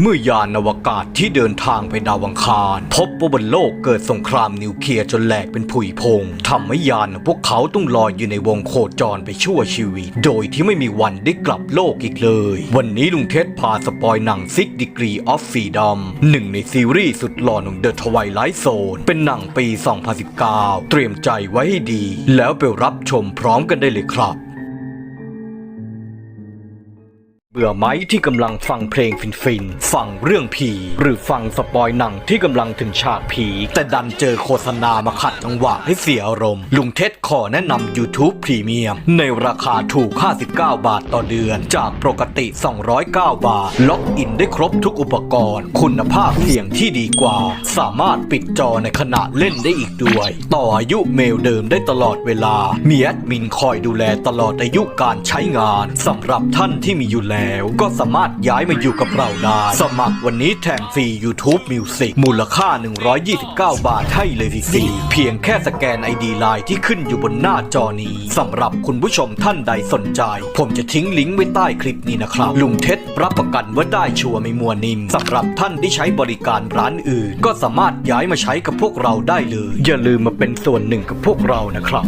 เมื่อยานอวกาศที่เดินทางไปดาวอังคาร พบว่าบนโลกเกิดสงครามนิวเคลียร์จนแหลกเป็นผุยพงทำให้ยานพวกเขาต้องลอยอยู่ในวงโคจรไปชั่วชีวิต โดยที่ไม่มีวันได้กลับโลกอีกเลย วันนี้ลุงเท็ดพาสปอยหนัง Six Degree of Freedom หนึ่งในซีรีส์สุดหล่อของ The Twilight Zone เป็นหนังปี 2019 เตรียมใจไว้ให้ดี แล้วไปรับชมพร้อมกันได้เลยครับ เบื่อไหมที่กำลังฟังเพลงฟินๆฟังเรื่องผี หรือฟังสปอยหนังที่กำลังถึงฉากผี แต่ดันเจอโฆษณามาขัดจังหวะให้เสียอารมณ์ ลุงเท็ดขอแนะนำ YouTube Premium ในราคาถูก 59 บาทต่อเดือน จากปกติ 209 บาท ล็อกอินได้ครบทุกอุปกรณ์ คุณภาพเสียงที่ดีกว่า สามารถปิดจอในขณะเล่นได้อีกด้วย ต่ออายุเมลเดิมได้ตลอดเวลามีแอดมินคอยดูแลตลอดอายุการใช้งานสำหรับท่านที่มีอยู่แล้วก็สามารถย้ายมาอยู่กับเราได้ สมัครวันนี้แถมฟรี YouTube Music มูลค่า 129 บาทให้เลยฟรีเพียงแค่สแกน ID ไลน์ที่ขึ้นอยู่บนหน้าจอนี้สำหรับคุณผู้ชมท่านใดสนใจ ผมจะทิ้งลิงก์ไว้ใต้คลิปนี้นะครับ ลุงเท็ดรับประกันว่าได้ชัวร์ไม่มัวนิ่มสำหรับท่านที่ใช้บริการร้านอื่น ก็สามารถย้ายมาใช้กับพวกเราได้เลย อย่าลืมมาเป็นส่วนหนึ่งกับพวกเรานะครับ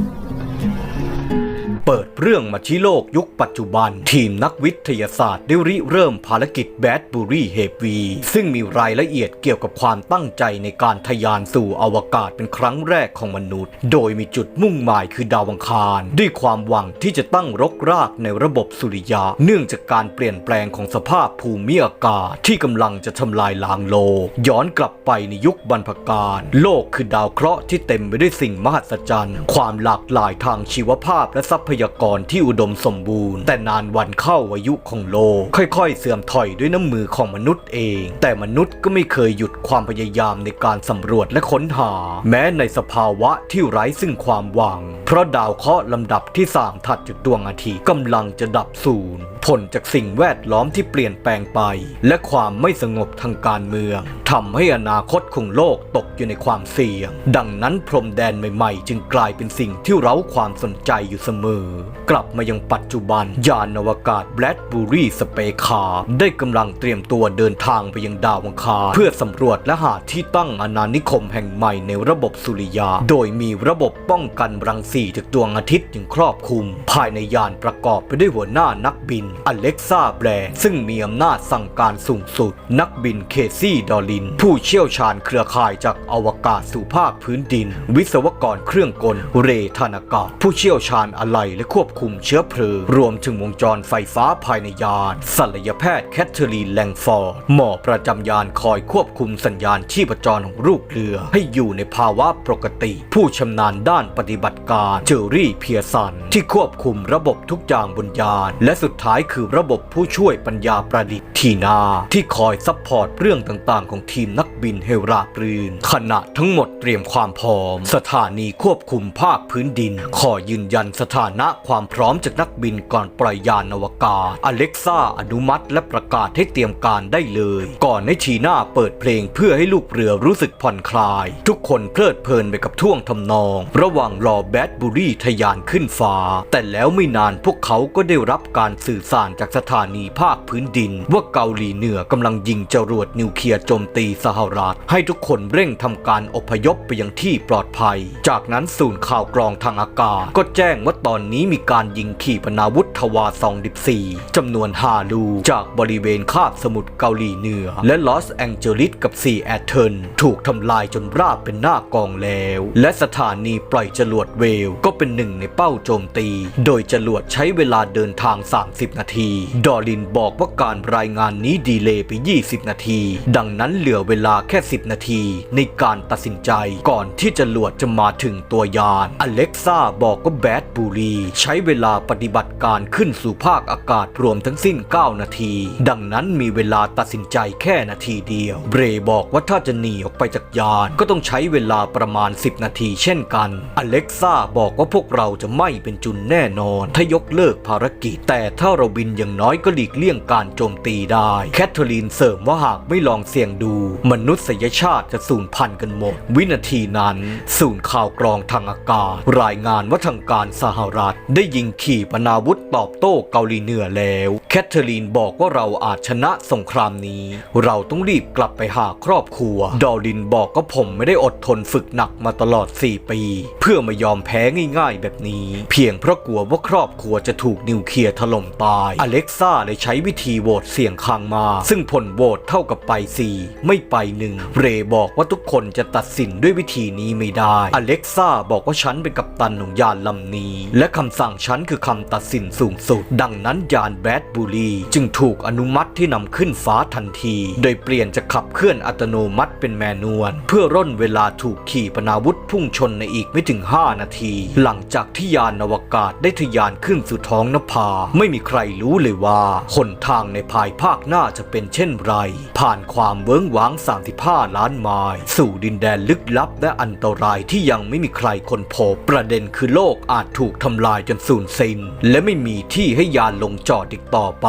เปิดเรื่องมาที่โลกยุคปัจจุบัน ทีมนักวิทยาศาสตร์ได้ริเริ่มภารกิจแบดบูรี่เฮฟวีซึ่งมีรายละเอียดเกี่ยวกับความตั้งใจในการทะยานสู่อวกาศเป็นครั้งแรกของมนุษย์ โดยมีจุดมุ่งหมายคือดาวังคาร ด้วยความหวังที่จะตั้งรกรากในระบบสุริยะ เนื่องจากการเปลี่ยนแปลงของสภาพภูมิอากาศ ที่กำลังจะทำลายล้างโลก ย้อนกลับไปในยุคบรรพกาลโลกคือดาวเคราะห์ที่เต็มไปด้วยสิ่งมหัศจรรย์ ความหลากหลายทางชีวภาพและทรัพยยากรที่อุดมสมบูรณ์ แต่นานวันเข้าอายุของโลก ค่อยๆ เสื่อมถอยด้วยน้ำมือของมนุษย์เอง แต่มนุษย์ก็ไม่เคยหยุดความพยายามในการสำรวจและค้นหา แม้ในสภาวะที่ไร้ซึ่งความหวัง เพราะดาวเคราะห์ลำดับที่สามถัดจากดวงอาทิตย์กำลังจะดับสูญ ผลจากสิ่งแวดล้อมที่เปลี่ยนแปลงไป และความไม่สงบทางการเมืองทำให้อนาคตของโลกตกอยู่ในความเสี่ยง ดังนั้นพรมแดนใหม่ๆ จึงกลายเป็นสิ่งที่เร้าความสนใจอยู่เสมอ กลับมายังปัจจุบัน ยานอวกาศแบลดบูรีสเปคาได้กำลังเตรียมตัวเดินทางไปยังดาวอังคารเพื่อสำรวจและหาที่ตั้งอาณานิคมแห่งใหม่ในระบบสุริยะโดยมีระบบป้องกันรังสีจากดวงอาทิตย์อย่างครอบคลุม ภายในยานประกอบไปด้วยหัวหน้านักบินอเล็กซาแบรซึ่งมีอำนาจสั่งการสูงสุด นักบินเคซี่ดอลิน ผู้เชี่ยวชาญเครือข่ายจากอวกาศสู่ภาคพื้นดิน วิศวกรเครื่องกล เรธานากะผู้เชี่ยวชาญอะไหล่และควบคุมเชื้อเพลิงรวมถึงวงจรไฟฟ้าภายในยานศัลยแพทย์แคทเธอรีนแลงฟอร์ดหมอประจำยานคอยควบคุมสัญญาณชีพจรของรูปเรือ ให้อยู่ในภาวะปกติ ผู้ชำนาญด้านปฏิบัติการเจอรี่เพียสัน ที่ควบคุมระบบทุกอย่างบนยาน และสุดท้ายคือระบบผู้ช่วยปัญญาประดิษฐ์ทีนาที่คอยซัพพอร์ตเรื่องต่างๆ ของทีมนักบินเฮราปรืนขณะทั้งหมดเตรียมความพร้อม สถานีควบคุมภาคพื้นดิน ขอยืนยันสถานะความพร้อมจากนักบินก่อนปล่อยยานอวกาศอเล็กซ่าอนุมัติและประกาศให้เตรียมการได้เลย ก่อนให้ชีนาเปิดเพลงเพื่อให้ลูกเรือรู้สึกผ่อนคลาย ทุกคนเพลิดเพลินไปกับท่วงทำนอง ระหว่างรอแบดบูรี่ทะยานขึ้นฟ้า แต่แล้วไม่นานพวกเขาก็ได้รับการสื่อสารจากสถานีภาคพื้นดิน ว่าเกาหลีเหนือกำลังยิงจรวดนิวเคลียร์โจมตีสหรัฐ ให้ทุกคนเร่งทำการอพยพไปยังที่ปลอดภัย จากนั้นศูนย์ข่าวกรองทางอากาศ ก็แจ้งว่าตอนนี้มีการยิงขีปนาวุธทวาซอง14จำนวน5ลูจากบริเวณคาบสมุทรเกาหลีเหนือ และลอสแองเจลิสกับซีแอตเทิลถูกทำลายจนราบเป็นหน้ากองแล้ว และสถานีปล่อยจรวดเวลก็เป็นหนึ่งในเป้าโจมตี โดยจรวดใช้เวลาเดินทาง 30นาที ดอลินบอกว่าการรายงานนี้ดีเลย์ไป 20 นาที ดังนั้นเหลือเวลาแค่ 10 นาที ในการตัดสินใจก่อนที่จรวดจะมาถึงตัวยานอเล็กซ่าบอกว่าแบดบูรีใช้เวลาปฏิบัติการขึ้นสู่ภาคอากาศรวมทั้งสิ้น 9 นาที ดังนั้นมีเวลาตัดสินใจแค่นาทีเดียว เบรบอกว่าถ้าจะหนีออกไปจากยาน ก็ต้องใช้เวลาประมาณ 10 นาทีเช่นกันอเล็กซ่าบอกว่าพวกเราจะไม่เป็นจุนแน่นอน ถ้ายกเลิกภารกิจ แต่ถ้าเราบินอย่างน้อยก็หลีกเลี่ยงการโจมตีได้ แคทเธอรีนเสริมว่าหากไม่ลองเสี่ยงดู มนุษยชาติจะสูญพันธุ์กันหมด วินาทีนั้นศูนย์ข่าวกรองทางอากาศ รายงานว่าทางการสหรัฐ ได้ยิงขีปนาวุธตอบโต้เกาหลีเหนือแล้ว แคทเธอรีนบอกว่าเราอาจชนะสงครามนี้ เราต้องรีบกลับไปหาครอบครัว ดอลินบอกก็ผมไม่ได้อดทนฝึกหนักมาตลอด 4 ปี เพื่อม่ยอมแพ้ง่ายๆ แบบนี้ เพียงเพราะกลัวว่าครอบครัวจะถูกนิวเคลียร์ถล่มตายอเล็กซ่าเลยใช้วิธีโหวตเสี่ยงข้างมา ซึ่งผลโหวตเท่ากับไป 4 ไม่ไปหนึ่งเรย์บอกว่าทุกคนจะตัดสินด้วยวิธีนี้ไม่ได้ อเล็กซ่าบอกว่าฉันเป็นกัปตันของยานลำนี้ และคำสั่งฉันคือคำตัดสินสูงสุด ดังนั้นยานแบดบูรีจึงถูกอนุมัติที่นำขึ้นฟ้าทันที โดยเปลี่ยนจากขับเคลื่อนอัตโนมัติเป็นแมนนวล เพื่อร่นเวลาถูกขี่ปนาวุธพุ่งชนในอีกไม่ถึง 5 นาที หลังจากที่ยานอวกาศได้ทะยานขึ้นสู่ท้องนภา ไม่มีใครรู้เลยว่าหนทางในภายภาคหน้าจะเป็นเช่นไร ผ่านความเวิ้งว้าง 35 ล้านไมล์สู่ดินแดนลึกลับและอันตรายที่ยังไม่มีใครค้นพบประเด็นคือโลกอาจถูกทำลายจนสูญสิ้นและไม่มีที่ให้ยานลงจอดอีกต่อไป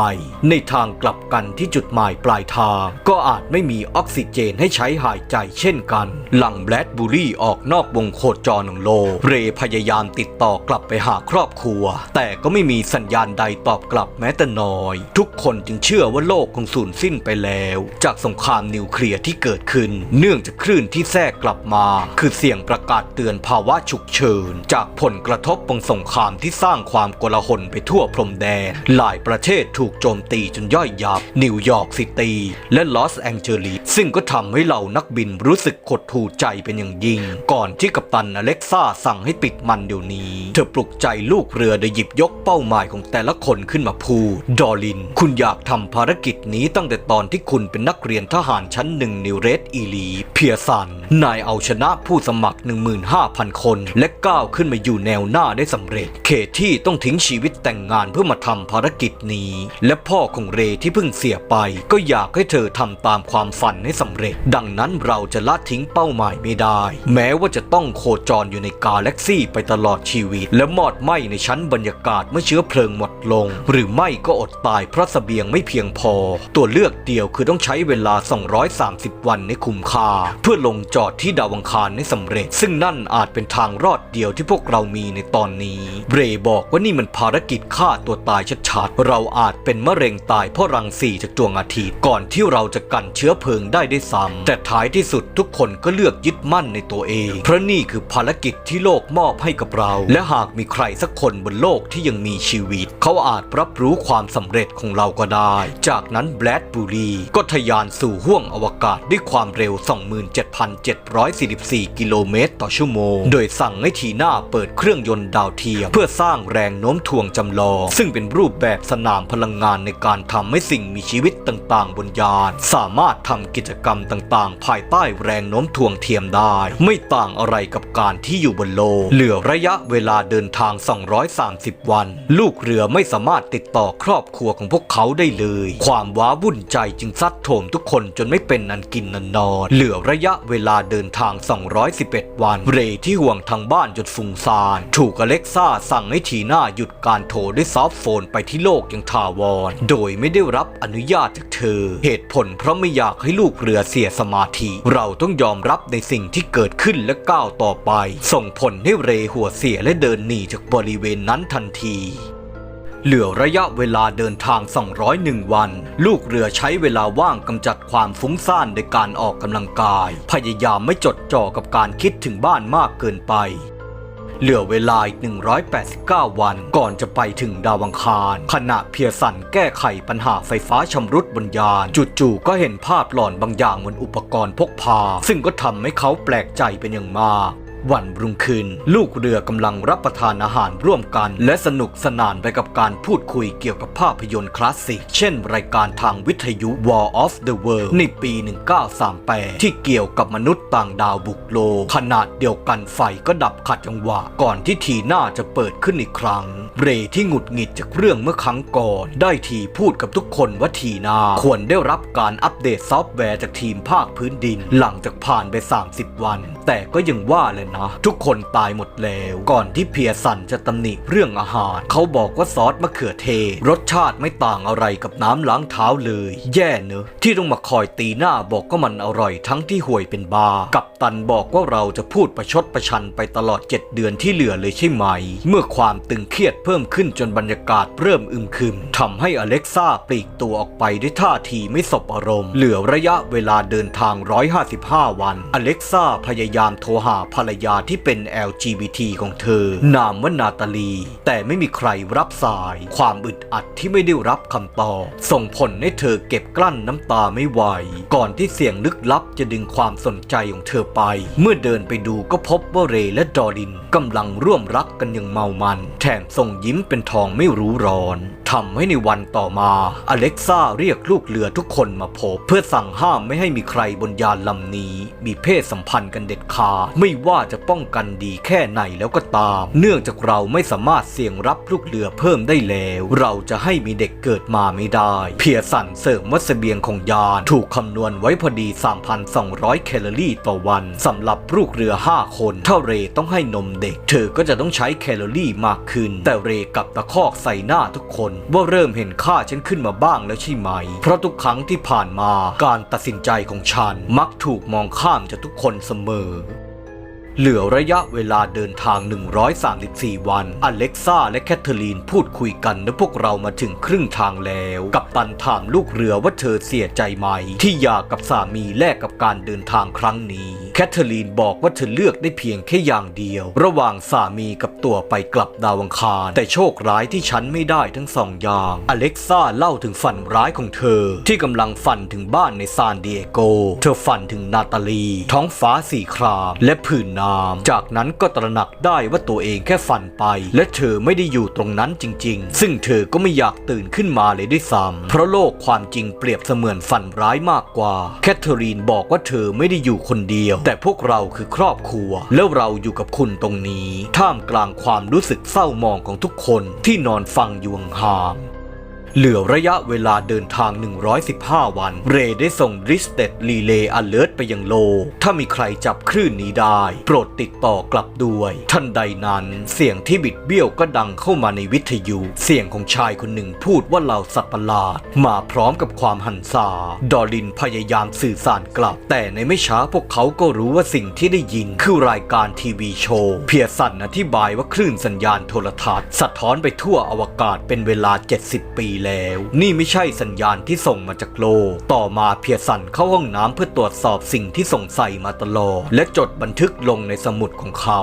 ในทางกลับกันที่จุดหมายปลายทาง ก็อาจไม่มีออกซิเจนให้ใช้หายใจเช่นกัน หลังแบลดบูรี่ออกนอกวงโคจรของโลก เรพยายามติดต่อกลับไปหาครอบครัว แต่ก็ไม่มีสัญญาณใดตอบกลับแม้แต่น้อย ทุกคนจึงเชื่อว่าโลกคงสูญสิ้นไปแล้ว จากสงครามนิวเคลียร์ที่เกิดขึ้น เนื่องจากคลื่นที่แทรกกลับมา คือเสียงประกาศเตือนภาวะฉุกเฉิน จากผลกระทบของสงครามที่สร้างความโกลาหลไปทั่วพรมแดน หลายประเทศถูกโจมตีจนย่อยยับ นิวยอร์กซิตี้และลอสแองเจลิสซึ่งก็ทำให้เหล่านักบินรู้สึกขดหูใจเป็นอย่างยิ่ง ก่อนที่กัปตันอเล็กซ่าสั่งให้ปิดมันเดี๋ยวนี้ เธอปลุกใจลูกเรือโดยหยิบยกเป้าหมายของแต่ละคนขึ้นมาพูดดอลิน คุณอยากทำภารกิจนี้ตั้งแต่ตอนที่คุณเป็นนักเรียนทหารชั้นหนึ่งนิวเรสอีลี เพียสัน นายเอาชนะผู้สมัคร 15,000 คน และก้าวขึ้นมาอยู่แนวหน้าได้สำเร็จ เคที่ต้องทิ้งชีวิตแต่งงานเพื่อมาทำภารกิจนี้ และพ่อของเรที่เพิ่งเสียไป ก็อยากให้เธอทำตามความฝันให้สำเร็จ ดังนั้นเราจะละทิ้งเป้าหมายไม่ได้ แม้ว่าจะต้องโคจรอยู่ในกาแล็กซี่ไปตลอดชีวิต และมอดไหม้ในชั้นบรรยากาศเมื่อเชื้อเพลิงหมดลงหรืือไม่ก็อดตายเพราะเสบียงไม่เพียงพอ ตัวเลือกเดียวคือต้องใช้เวลา 230 วันในคุ้มค่า เพื่อลงจอดที่ดาวังคารให้สำเร็จ ซึ่งนั่นอาจเป็นทางรอดเดียวที่พวกเรามีในตอนนี้เรย์บอกว่านี่มันภารกิจฆ่าตัวตายชัดๆเราอาจเป็นมะเร็งตายเพราะรังสีจากดวงอาทิตย์ก่อนที่เราจะกันเชื้อเพลิงได้ได้วยซ้ำแต่ท้ายที่สุดทุกคนก็เลือกยึดมั่นในตัวเอง เพราะนี่คือภารกิจที่โลกมอบให้กับเรา และหากมีใครสักคนบนโลกที่ยังมีชีวิต เขาอาจรับรู้ความสำเร็จของเราก็ได้ จากนั้นแบลดบูรีก็ทะยานสู่ห้วงอวกาศด้วยความเร็ว 27,744 กิโลเมตรต่อชั่วโมง โดยสั่งให้ทีหน้าเปิดเครื่องยนต์ดาวเทียม เพื่อสร้างแรงโน้มถ่วงจำลอง ซึ่งเป็นรูปแบบสนามพลังงานในการทำให้สิ่งมีชีวิตต่างๆ บนยาน สามารถทำกิจกรรมต่างๆ ภายใต้แรงโน้มถ่วงเทียมได้ ไม่ต่างอะไรกับการที่อยู่บนโลกเหลือระยะเวลาเดินทาง 230 วัน ลูกเรือไม่สามารถติดติดต่อครอบครัวของพวกเขาได้เลย ความว้าวุ่นใจจึงซัดโถมทุกคนจนไม่เป็นนันกินนันนอน เหลือระยะเวลาเดินทาง 211 วัน เรย์ที่ห่วงทางบ้านจนฟุ้งซ่าน ถูกอเล็กซ่าสั่งให้ทีหน้าหยุดการโทรด้วยซอฟต์โฟนไปที่โลกอย่างถาวร โดยไม่ได้รับอนุญาตจากเธอ เหตุผลเพราะไม่อยากให้ลูกเรือเสียสมาธิ เราต้องยอมรับในสิ่งที่เกิดขึ้นและก้าวต่อไป ส่งผลให้เรย์หัวเสียและเดินหนีจากบริเวณนั้นทันที เหลือระยะเวลาเดินทาง 201 วัน ลูกเรือใช้เวลาว่างกำจัดความฟุ้งซ่านในการออกกำลังกาย พยายามไม่จดจ่อกับการคิดถึงบ้านมากเกินไป เหลือเวลาอีก 189 วันก่อนจะไปถึงดาวังคาร ขณะเพียสันแก้ไขปัญหาไฟฟ้าชำรุดบนยาน จู่ๆก็เห็นภาพหลอนบางอย่างบนอุปกรณ์พกพา ซึ่งก็ทำให้เขาแปลกใจเป็นอย่างมาก วันรุ่งขึ้น ลูกเรือกำลังรับประทานอาหารร่วมกัน และสนุกสนานไปกับการพูดคุยเกี่ยวกับภาพยนตร์คลาสสิก เช่นรายการทางวิทยุ War of the World ในปี 1938 ที่เกี่ยวกับมนุษย์ต่างดาวบุกโลกขนาดเดียวกันไฟก็ดับขัดจังหวะ ก่อนที่ทีหน้าจะเปิดขึ้นอีกครั้ง เรย์ที่หงุดหงิดจากเรื่องเมื่อครั้งก่อน ได้ทีพูดกับทุกคนว่าทีหน้าควรได้รับการอัปเดตซอฟต์แวร์จากทีมภาคพื้นดิน หลังจากผ่านไป 30 วัน แต่ก็ยังว่าแหละนะ ทุกคนตายหมดแล้ว ก่อนที่เพียสันจะตำหนิเรื่องอาหาร เขาบอกว่าซอสมะเขือเทศ รสชาติไม่ต่างอะไรกับน้ำล้างเท้าเลย แย่เนอะที่ต้องมาคอยตีหน้าบอกก็มันอร่อยทั้งที่ห่วยเป็นบากับตันบอกว่าเราจะพูดประชดประชันไปตลอด 7 เดือนที่เหลือเลยใช่ไหม เมื่อความตึงเครียดเพิ่มขึ้นจนบรรยากาศเริ่มอึมครึมทำให้อเล็กซ่าปลีกตัวออกไปด้วยท่าทีไม่สบอารมณ์ เหลือระยะเวลาเดินทาง 155 วัน อเล็กซ่าพยายามโทรหาภรรยาที่เป็น LGBT ของเธอ นามว่านาตาลี แต่ไม่มีใครรับสาย ความอึดอัดที่ไม่ได้รับคำตอบ ส่งผลให้เธอเก็บกลั้นน้ำตาไม่ไหว ก่อนที่เสียงลึกลับจะดึงความสนใจของเธอไป เมื่อเดินไปดูก็พบว่าเรและดอรินกำลังร่วมรักกันอย่างเมามัน แถมส่งยิ้มเป็นทองไม่รู้ร้อน ทำให้ในวันต่อมาอเล็กซ่าเรียกลูกเรือทุกคนมาพบเพื่อสั่งห้ามไม่ให้มีใครบนยานลำนี้ มีเพศสัมพันธ์กันเด็ดขาดไม่ว่าจะป้องกันดีแค่ไหนแล้วก็ตาม เนื่องจากเราไม่สามารถเสี่ยงรับลูกเรือเพิ่มได้แล้ว เราจะให้มีเด็กเกิดมาไม่ได้ เพียสันเสริมวัสเบียงของยานถูกคำนวณไว้พอดี 3,200 แคลอรี่ต่อวันสำหรับลูกเรือ 5 คนถ้าเรต้องให้นมเด็ก เธอก็จะต้องใช้แคลอรี่มากขึ้น แต่เรกับตะคอกใส่หน้าทุกคนว่าเริ่มเห็นค่าฉันขึ้นมาบ้างแล้วใช่ไหม เพราะทุกครั้งที่ผ่านมาการตัดสินใจของฉันมักถูกมองข้ามจากทุกคนเสมอ เหลือระยะเวลาเดินทาง 134 วัน อเล็กซ่าและแคทเธอรีนพูดคุยกันและพวกเรามาถึงครึ่งทางแล้ว กับตันถามลูกเรือว่าเธอเสียใจไหม ที่หย่ากับสามีแลกกับการเดินทางครั้งนี้ แคทเธอรีนบอกว่าเธอเลือกได้เพียงแค่อย่างเดียว ระหว่างสามีกับตัวไปกลับดาวังคาร แต่โชคร้ายที่ฉันไม่ได้ทั้งสองอย่าง อเล็กซ่าเล่าถึงฝันร้ายของเธอ ที่กำลังฝันถึงบ้านในซานดิเอโก เธอฝันถึงนาตาลี ท้องฟ้าสีคราม และผืนน้ำจากนั้นก็ตระหนักได้ว่าตัวเองแค่ฝันไป และเธอไม่ได้อยู่ตรงนั้นจริง ๆ ซึ่งเธอก็ไม่อยากตื่นขึ้นมาเลยด้วยซ้ำเพราะโลกความจริงเปรียบเสมือนฝันร้ายมากกว่า แคทเธอรีนบอกว่าเธอไม่ได้อยู่คนเดียว แต่พวกเราคือครอบครัว แล้วเราอยู่กับคุณตรงนี้ ท่ามกลางความรู้สึกเศร้ามองของทุกคนที่นอนฟังอยู่ห่าง เหลือระยะเวลาเดินทาง 115 วัน เรได้ส่งริสเตดรีเลย์อเลิร์ไปยังโลกถ้ามีใครจับคลื่นนี้ได้ โปรดติดต่อกลับด้วย ทันใดนั้น เสียงที่บิดเบี้ยวก็ดังเข้ามาในวิทยุ เสียงของชายคนหนึ่งพูดว่าเราสัตว์ประหลาด มาพร้อมกับความหันษา ดอรินพยายามสื่อสารกลับ แต่ในไม่ช้าพวกเขาก็รู้ว่าสิ่งที่ได้ยิน คือรายการทีวีโชว์ เพียสันอธิบายว่าคลื่นสัญญาณโทรทัศน์สะท้อนไปทั่วอวกาศเป็นเวลา 70 ปีแล้ว นี่ไม่ใช่สัญญาณที่ส่งมาจากโลก ต่อมาเพียสันเข้าห้องน้ำเพื่อตรวจสอบสิ่งที่สงสัยมาตลอด และจดบันทึกลงในสมุดของเขา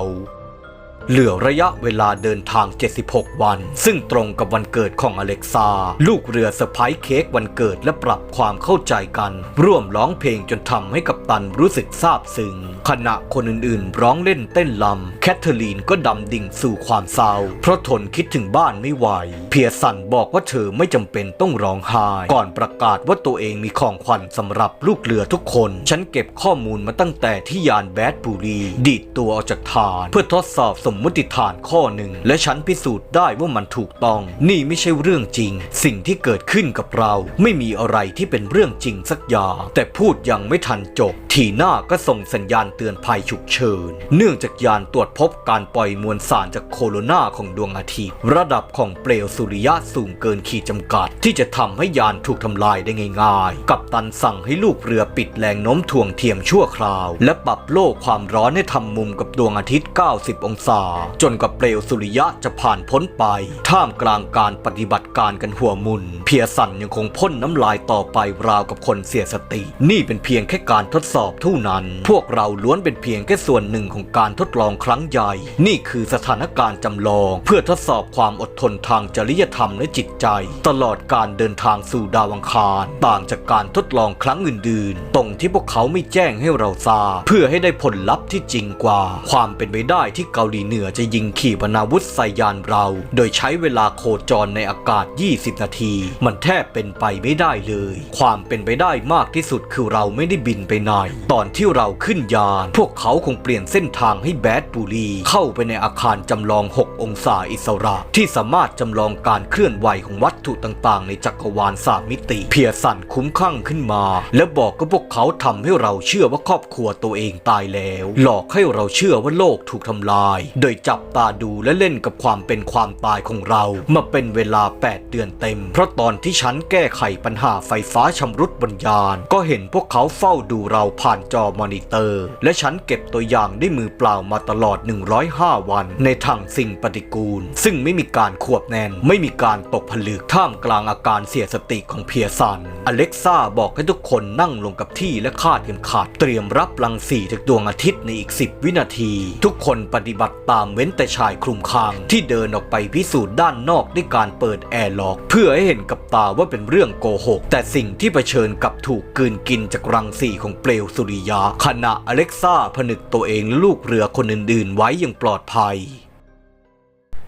เหลือระยะเวลาเดินทาง 76 วัน ซึ่งตรงกับวันเกิดของอเล็กซา ลูกเรือเซอร์ไพร์เค้กวันเกิดและปรับความเข้าใจกัน ร่วมร้องเพลงจนทำให้กับตันรู้สึกซาบซึ้งขณะคนอื่นๆ ร้องเล่นเต้นลำแคทเธอรีนก็ดำดิ่งสู่ความเศร้า เพราะทนคิดถึงบ้านไม่ไหว เพียสันบอกว่าเธอไม่จำเป็นต้องร้องไห้ก่อนประกาศว่าตัวเองมีของขวัญสำหรับลูกเรือทุกคน ฉันเก็บข้อมูลมาตั้งแต่ที่ยานแบดบุรีดีดตัวออกจากฐาน เพื่อทดสอบสมมติฐานข้อหนึ่ง และฉันพิสูจน์ได้ว่ามันถูกต้อง นี่ไม่ใช่เรื่องจริง สิ่งที่เกิดขึ้นกับเรา ไม่มีอะไรที่เป็นเรื่องจริงสักอย่างแต่พูดยังไม่ทันจบ ทีหน้าก็ส่งสัญญาณเตือนภัยฉุกเฉิน เนื่องจากยานตรวจพบการปล่อยมวลสารจากโคโรนาของดวงอาทิตย์ ระดับของเปลวสุริยะสูงเกินขีดจำกัด ที่จะทำให้ยานถูกทำลายได้ง่าย ๆ กับตันสั่งให้ลูกเรือปิดแรงโน้มถ่วงเทียมชั่วคราว และปรับโลกความร้อนให้ทำมุมกับดวงอาทิตย์ 90 องศาจนกับเปลวสุริยะจะผ่านพ้นไป ท่ามกลางการปฏิบัติการกันหัวมุน เพียสันยังคงพ่นน้ำลายต่อไปราวกับคนเสียสติ นี่เป็นเพียงแค่การทดสอบเท่านั้น พวกเราล้วนเป็นเพียงแค่ส่วนหนึ่งของการทดลองครั้งใหญ่ นี่คือสถานการณ์จำลอง เพื่อทดสอบความอดทนทางจริยธรรมและจิตใจ ตลอดการเดินทางสู่ดาวังคารต่างจากการทดลองครั้งอื่นๆ ตรงที่พวกเขาไม่แจ้งให้เราทราบเพื่อให้ได้ผลลัพธ์ที่จริงกว่า ความเป็นไปได้ที่เกาหลีเหนือนือจะยิงขีปนาวุธใส่ยานเรา โดยใช้เวลาโคจรในอากาศ 20 นาที มันแทบเป็นไปไม่ได้เลย ความเป็นไปได้มากที่สุดคือเราไม่ได้บินไปไหน ตอนที่เราขึ้นยาน พวกเขาคงเปลี่ยนเส้นทางให้แบดบุรีเข้าไปในอาคารจำลอง 6 องศาอิสระ ที่สามารถจำลองการเคลื่อนไหวของวัตถุต่างๆ ในจักรวาลสามมิติ เพียสันคุ้มคลั่งขึ้นมา และบอกกับพวกเขาทำให้เราเชื่อว่าครอบครัวตัวเองตายแล้ว หลอกให้เราเชื่อว่าโลกถูกทำลายโดยจับตาดูและเล่นกับความเป็นความตายของเรา มาเป็นเวลา 8 เดือนเต็ม เพราะตอนที่ฉันแก้ไขปัญหาไฟฟ้าชำรุดบนยาน ก็เห็นพวกเขาเฝ้าดูเราผ่านจอมอนิเตอร์ และฉันเก็บตัวอย่างด้วยมือเปล่ามาตลอด 105 วัน ในถังสิ่งปฏิกูล ซึ่งไม่มีการควบแน่น ไม่มีการตกผลึกท่ามกลางอาการเสียสติของเพียสัน อเล็กซ่าบอกให้ทุกคนนั่งลงกับที่และคาดเข็มขัดเตรียมรับรังสีจากดวงอาทิตย์ในอีก 10 วินาที ทุกคนปฏิบัติตามเว้นแต่ชายคลุมคางที่เดินออกไปพิสูจน์ด้านนอกด้วยการเปิดแอร์ล็อก เพื่อให้เห็นกับตาว่าเป็นเรื่องโกหก แต่สิ่งที่เผชิญกับถูกกลืนกินจากรังสีของเปลวสุริยะขณะอเล็กซ่าผนึกตัวเองและลูกเรือคนอื่นๆ ไว้อย่างปลอดภัย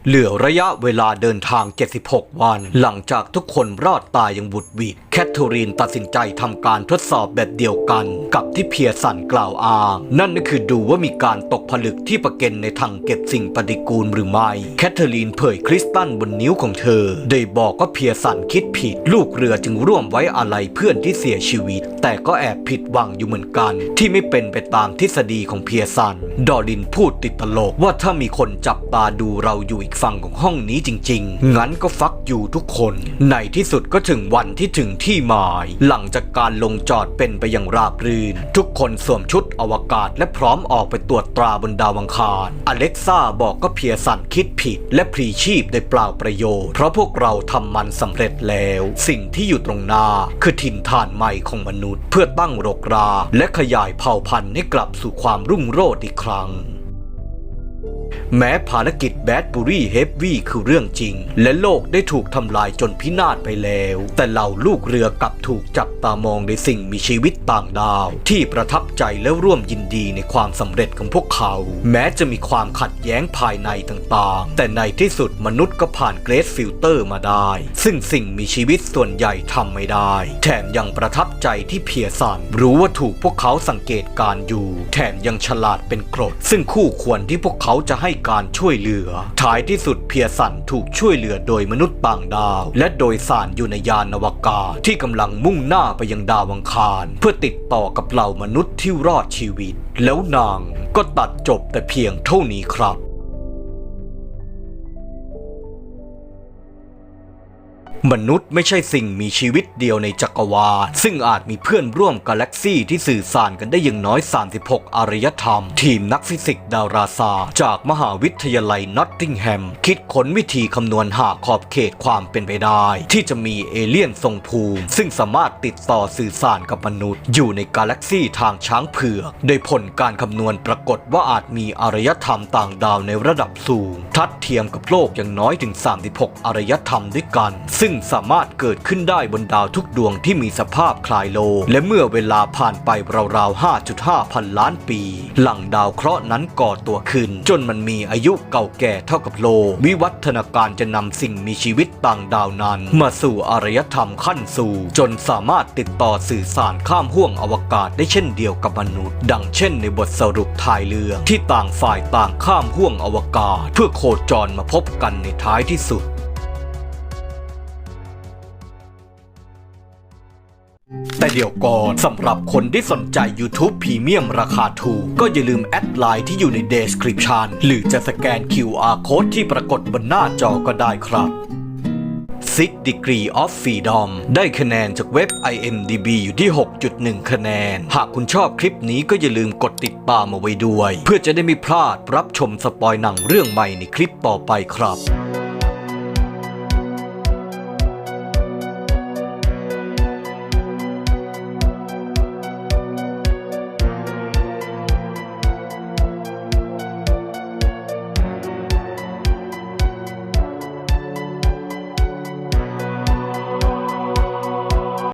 เหลือระยะเวลาเดินทาง 76 วัน หลังจากทุกคนรอดตายอย่างบุดหวิดแคทเธอรีนตัดสินใจทำการทดสอบแบบเดียวกัน กับที่เพียสันกล่าวอ้าง นั่นก็คือดูว่ามีการตกผลึกที่ประเก็นในถังเก็บสิ่งปฏิกูลหรือไม่ แคทเธอรีนเผยคริสตัลบนนิ้วของเธอ โดยบอกว่าเพียสันคิดผิด ลูกเรือจึงร่วมไว้อาลัยเพื่อนที่เสียชีวิต แต่ก็แอบผิดหวังอยู่เหมือนกัน ที่ไม่เป็นไปตามทฤษฎีของเพียสัน ดอรินพูดติดตลกว่าถ้ามีคนจับตาดูเราอยู่อีกฝั่งของห้องนี้จริงๆ งั้นก็ฟักอยู่ทุกคน ในที่สุดก็ถึงวันที่ถึงที่หมาย หลังจากการลงจอดเป็นไปอย่างราบรื่น ทุกคนสวมชุดอวกาศและพร้อมออกไปตรวจตราบนดาวังคาร อเล็กซ่าบอกก็เพียสันคิดผิด และพลีชีพได้เปล่าประโยชน์ เพราะพวกเราทำมันสำเร็จแล้ว สิ่งที่อยู่ตรงหน้าคือถิ่นฐานใหม่ของมนุษย์ เพื่อตั้งรกรา และขยายเผ่าพันธุ์ให้กลับสู่ความรุ่งโรจน์อีกครั้ง แม้ภารกิจแบดบุรี่เฮฟวี่คือเรื่องจริง และโลกได้ถูกทำลายจนพินาศไปแล้ว แต่เหล่าลูกเรือกลับถูกจับตามองในสิ่งมีชีวิตต่างดาว ที่ประทับใจและร่วมยินดีในความสำเร็จของพวกเขา แม้จะมีความขัดแย้งภายในต่างๆ แต่ในที่สุดมนุษย์ก็ผ่านเกรสฟิลเตอร์มาได้ ซึ่งสิ่งมีชีวิตส่วนใหญ่ทำไม่ได้ แถมยังประทับใจที่เพียสันรู้ว่าถูกพวกเขาสังเกตการอยู่ แถมยังฉลาดเป็นกรดซึ่งคู่ควรที่พวกเขาจะให้การช่วยเหลือ ท้ายที่สุดเพียสันถูกช่วยเหลือโดยมนุษย์ต่างดาว และโดยสารอยู่ในยานอวกาศที่กำลังมุ่งหน้าไปยังดาวังคาร เพื่อติดต่อกับเหล่ามนุษย์ที่รอดชีวิต แล้วนางก็ตัดจบแต่เพียงเท่านี้ครับ มนุษย์ไม่ใช่สิ่งมีชีวิตเดียวในจักรวาล ซึ่งอาจมีเพื่อนร่วมกาแล็กซี่ที่สื่อสารกันได้อย่างน้อย 36 อารยธรรม ทีมนักฟิสิกส์ดาราศาสตร์จากมหาวิทยาลัยนอตติงแฮม คิดค้นวิธีคำนวณหาขอบเขตความเป็นไปได้ ที่จะมีเอเลี่ยนทรงภูมิ ซึ่งสามารถติดต่อสื่อสารกับมนุษย์ อยู่ในกาแล็กซี่ทางช้างเผือกโดยผลการคำนวณปรากฏว่าอาจมีอารยธรรมต่างดาวในระดับสูง ทัดเทียมกับโลกอย่างน้อยถึง 36 อารยธรรมด้วยกัน ซึ่งสามารถเกิดขึ้นได้บนดาวทุกดวงที่มีสภาพคลายโล และเมื่อเวลาผ่านไปราวๆ 5.5 พันล้านปี หลังดาวเคราะห์นั้นก่อตัวขึ้น จนมันมีอายุเก่าแก่เท่ากับโล วิวัฒนาการจะนำสิ่งมีชีวิตต่างดาวนั้น มาสู่อารยธรรมขั้นสูงจนสามารถติดต่อสื่อสารข้ามห้วงอวกาศได้เช่นเดียวกับมนุษย์ ดังเช่นในบทสรุปท้ายเรื่องที่ต่างฝ่ายต่างข้ามห้วงอวกาศ เพื่อโคจรมาพบกันในท้ายที่สุด แต่เดี๋ยวก่อนสำหรับคนที่สนใจ YouTube Premium ราคาถูก ก็อย่าลืมแอดไลน์ที่อยู่ใน Description หรือจะสแกน QR Code ที่ปรากฏบนหน้าจอก็ได้ครับ Six Degree of Freedom ได้คะแนนจากเว็บ IMDB อยู่ที่ 6.1 คะแนน หากคุณชอบคลิปนี้ก็อย่าลืมกดติดตามเอาไว้ด้วย เพื่อจะได้ไม่พลาดรับชมสปอยหนังเรื่องใหม่ในคลิปต่อไปครับ